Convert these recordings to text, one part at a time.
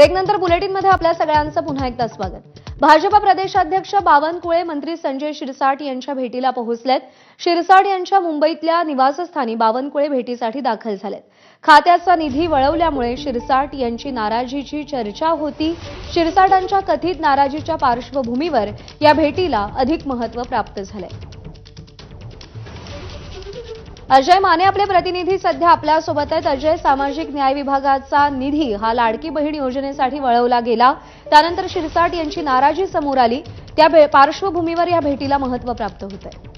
ब्रेकनंतर बुलेटिनमध्ये आपल्या सगळ्यांचं पुन्हा एकदा स्वागत. भाजपा प्रदेशाध्यक्ष बावनकुळे मंत्री संजय शिरसाट यांच्या भेटीला पोहोचलेत. शिरसाट यांच्या मुंबईतल्या निवासस्थानी बावनकुळे भेटीसाठी दाखल झालेत. खात्याचा निधी वळवल्यामुळे शिरसाट यांची नाराजीची चर्चा होती. शिरसाटांच्या कथित नाराजीच्या पार्श्वभूमीवर या भेटीला अधिक महत्त्व प्राप्त झालंय. अजय माने आपले प्रतिनिधी सध्या आपल्यासोबत आहेत. अजय सामाजिक न्याय विभागाचा निधी हा लाडकी बहीण योजनेसाठी वळवला गेला. त्यानंतर शिरसाट यांची नाराजी समोर आली. त्या पार्श्वभूमीवर या भेटीला महत्त्व प्राप्त होत आहे.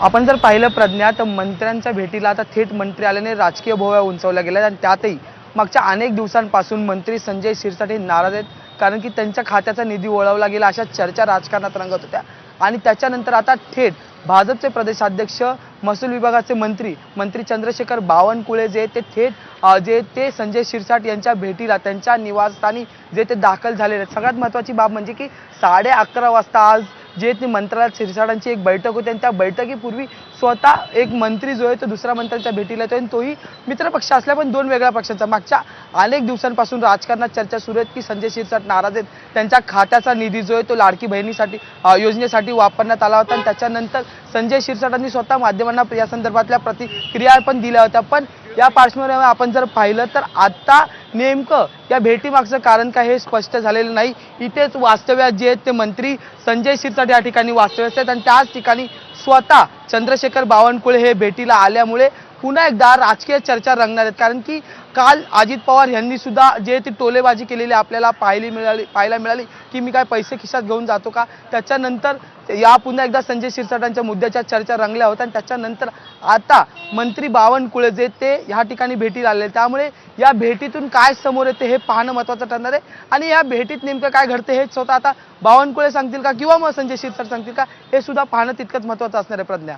आपण जर पाहिलं प्रज्ञा तर मंत्र्यांच्या भेटीला आता थेट मंत्री आल्याने राजकीय भोवया उंचावल्या गेल्या आणि त्यातही मागच्या अनेक दिवसांपासून मंत्री संजय शिरसाट हे नाराज आहेत कारण की त्यांच्या खात्याचा निधी वळवला गेला अशा चर्चा राजकारणात रंगत होत्या. आणि त्याच्यानंतर आता थेट भाजपचे प्रदेशाध्यक्ष महसूल विभागाचे मंत्री मंत्री चंद्रशेखर बावनकुळे जे ते थेट जे ते संजय शिरसाट यांच्या भेटीला त्यांच्या निवासस्थानी जे ते दाखल झालेले आहेत. सगळ्यात महत्त्वाची बाब म्हणजे की साडे अकरा वाजता आज जे ते मंत्रालयात शिरसाटांची एक बैठक होती आणि त्या बैठकीपूर्वी स्वतः एक मंत्री जो आहे तो दुसऱ्या मंत्र्यांच्या भेटीला येतो आणि तोही मित्रपक्ष असल्या पण दोन वेगळ्या पक्षांचा. मागच्या अनेक दिवसांपासून राजकारणात चर्चा सुरू आहेत की संजय शिरसाट नाराज आहेत. त्यांच्या खात्याचा निधी जो आहे तो लाडकी बहिणीसाठी योजनेसाठी वापरण्यात आला होता आणि त्याच्यानंतर संजय शिरसाटांनी स्वतः माध्यमांना या संदर्भातल्या प्रतिक्रिया पण दिल्या होत्या. पण या पार्श्वभूमीवर आपण जर पाहिलं तर आता नेमकं या भेटीमागचं कारण काय हे स्पष्ट झालेलं नाही. इथेच वास्तव्यात जे आहेत ते मंत्री संजय शिरसाट या ठिकाणी वास्तव्यात आहेत आणि त्याच ठिकाणी स्वतः चंद्रशेखर बावनकुळे हे भेटीला आल्यामुळे पुन्हा एकदा राजकीय चर्चा रंगणार आहेत. कारण की काल अजित पवार यांनी सुद्धा जे ती टोलेबाजी केलेली आपल्याला पाहिली मिळाली पाहायला मिळाली की मी काय पैसे खिशात घेऊन जातो का? त्याच्यानंतर या पुन्हा एकदा संजय शिरसाटांच्या मुद्द्याच्या चर्चा रंगल्या होत्या आणि त्याच्यानंतर आता मंत्री बावनकुळे जे ते ह्या ठिकाणी भेटीला आले त्यामुळे या भेटीतून काय समोर येते हे पाहणं महत्त्वाचं ठरणार आहे. आणि या भेटीत नेमकं काय घडते हे स्वतः आता बावनकुळे सांगतील का? किंवा मग संजय शिरसाट सांगतील का? हे सुद्धा पाहणं तितकंच महत्त्वाचं महत्वाचं असणार आहे प्रज्ञा.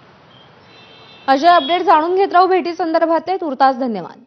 अजय अपडेट जाणून घेत राहू. भेटी संदर्भात तुर्तास धन्यवाद.